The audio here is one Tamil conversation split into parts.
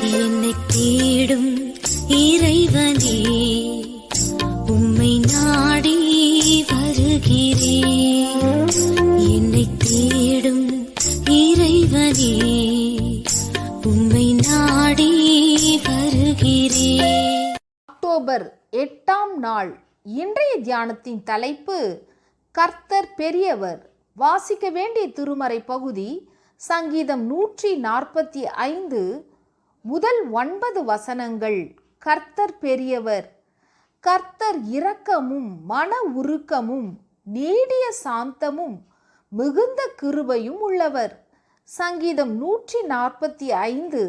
என்னை தேடும் இறைவனே உம்மை நாடி வருகிறேன். என்னை தேடும் இறைவனே உம்மை நாடி வருகிறேன். அக்டோபர் எட்டாம் நாள் இன்றைய தியானத்தின் தலைப்பு கர்த்தர் பெரியவர். வாசிக்க வேண்டிய திருமறை பகுதி சங்கீதம் நூற்றி நாற்பத்தி ஐந்து முதல் ஒன்பது வசனங்கள் கர்த்தர் பெரியவர். கர்த்தர் இரக்கமும் மன உருக்கமும் நீடிய சாந்தமும் மிகுந்த கிருபையும் உள்ளவர். சங்கீதம் நூற்றி நாற்பத்தி ஐந்து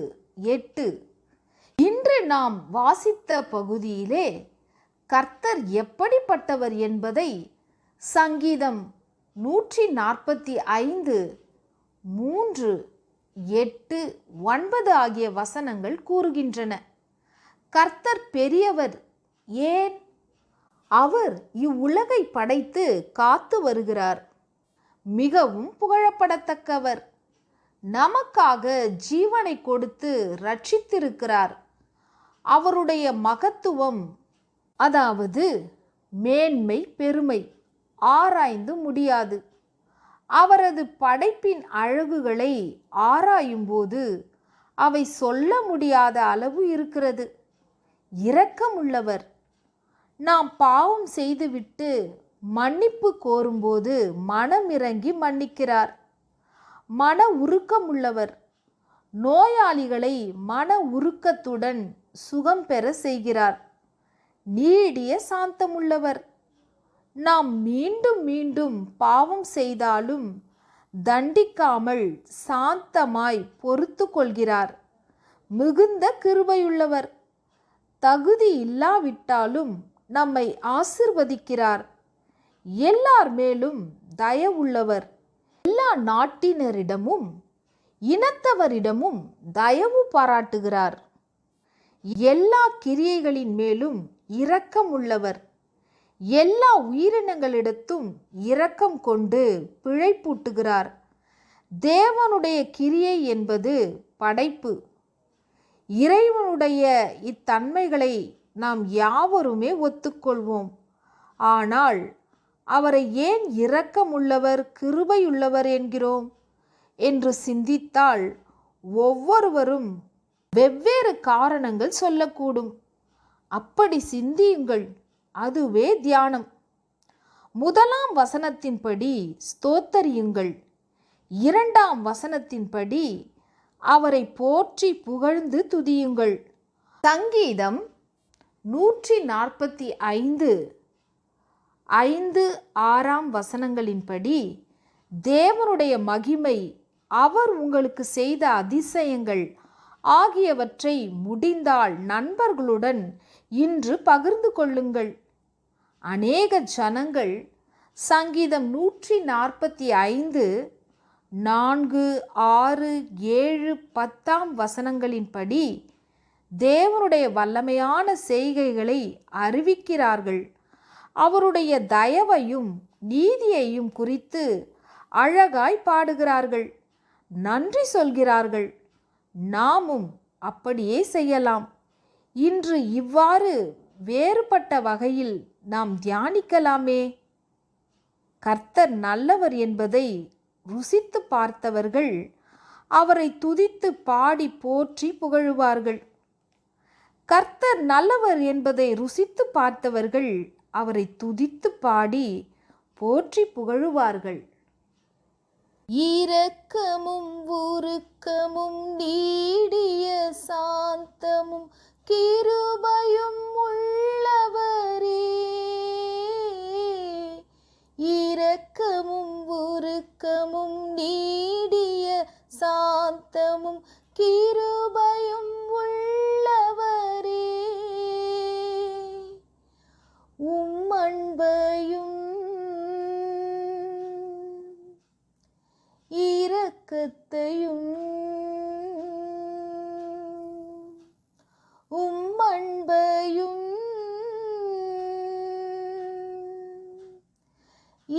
எட்டு. இன்று நாம் வாசித்த பகுதியிலே கர்த்தர் எப்படிப்பட்டவர் என்பதை சங்கீதம் நூற்றி நாற்பத்தி ஐந்து மூன்று எட்டு ஒன்பது ஆகிய வசனங்கள் கூறுகின்றன. கர்த்தர் பெரியவர் ஏன்? அவர் இவ்வுலகை படைத்து காத்து வருகிறார். மிகவும் புகழப்படத்தக்கவர். நமக்காக ஜீவனை கொடுத்து ரட்சித்திருக்கிறார் அவருடைய மகத்துவம் அதாவது மேன்மை பெருமை ஆராய்ந்து முடியாது. அவரது படைப்பின் அழகுகளை ஆராயும்போது அவை சொல்ல முடியாத அளவு இருக்கிறது. இரக்கமுள்ளவர். நாம் பாவம் செய்துவிட்டு மன்னிப்பு கோரும்போது மனம் இறங்கி மன்னிக்கிறார். மன உருக்கமுள்ளவர். நோயாளிகளை மன உருக்கத்துடன் சுகம் பெற செய்கிறார். நீடிய சாந்தமுள்ளவர். நாம் மீண்டும் மீண்டும் பாவம் செய்தாலும் தண்டிக்காமல் சாந்தமாய் பொறுத்து கொள்கிறார். மிகுந்த கிருபையுள்ளவர். தகுதி இல்லாவிட்டாலும் நம்மை ஆசிர்வதிக்கிறார். எல்லார் மேலும் தயவுள்ளவர் எல்லா நாட்டினரிடமும் இனத்தவரிடமும் தயவு பாராட்டுகிறார். எல்லா கிரியைகளின் மேலும் இரக்கம் உள்ளவர் எல்லா உயிரினங்களிடத்தும் இரக்கம் கொண்டு பிழைப்பூட்டுகிறார். தேவனுடைய கிரியை என்பது படைப்பு. இறைவனுடைய இத்தன்மைகளை நாம் யாவருமே ஒத்துக்கொள்வோம். ஆனால் அவரை ஏன் இரக்கமுள்ளவர் கிருபையுள்ளவர் என்கிறோம்? என்று சிந்தித்தால் ஒவ்வொருவரும் வெவ்வேறு காரணங்கள் சொல்லக்கூடும். அப்படி சிந்தியுங்கள். அதுவே தியானம். முதலாம் வசனத்தின்படி ஸ்தோத்தரியுங்கள். இரண்டாம் வசனத்தின்படி அவரை போற்றி புகழ்ந்து துதியுங்கள். சங்கீதம் நூற்றி நாற்பத்தி ஐந்து ஐந்து ஆறாம் வசனங்களின்படி தேவனுடைய மகிமை அவர் உங்களுக்கு செய்த அதிசயங்கள் ஆகியவற்றை முடிந்தால் நண்பர்களுடன் இன்று பகிர்ந்து கொள்ளுங்கள். அநேக ஜனங்கள் சங்கீதம் நூற்றி நாற்பத்தி ஐந்து நான்கு ஆறு ஏழு பத்தாம் வசனங்களின்படி தேவனுடைய வல்லமையான செய்கைகளை அறிவிக்கிறார்கள். அவருடைய தயவையும் நீதியையும் குறித்து அழகாய் பாடுகிறார்கள். நன்றி சொல்கிறார்கள். நாமும் அப்படியே செய்யலாம். இன்று இவ்வாறு வேறுபட்ட வகையில் நாம் தியானிக்கலாமே. கர்த்தர் நல்லவர் என்பதை ருசித்து பார்த்தவர்கள் அவரை துதித்து பாடி போற்றி புகழுவார்கள். கர்த்தர் நல்லவர் என்பதை ருசித்து பார்த்தவர்கள் அவரை துதித்து பாடி போற்றி புகழுவார்கள். இரக்கமும் உருக்கமும் நீடிய சாந்தமும் கீ நீடிய சாந்தமும் கிருபையும் உள்ளவரே. உம் அன்பையும் இரக்கத்தையும் உம் அன்பையும்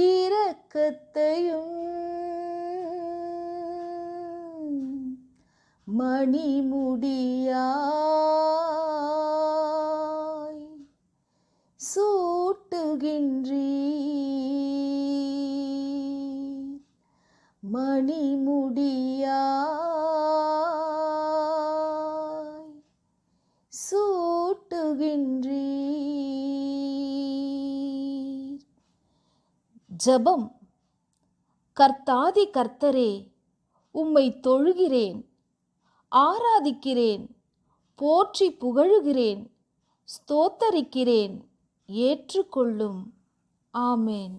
இரக்கத்தையும் மணிமுடியாய் சூட்டுகின்றீர். மணிமுடியாய் சூட்டுகின்றீர். ஜபம். கர்த்தாதி கர்த்தரே உம்மை தொழுகிறேன். ஆராதிக்கிறேன் போற்றி புகழுகிறேன் ஸ்தோத்தரிக்கிறேன் ஏற்றுக்கொள்ளும். ஆமேன்.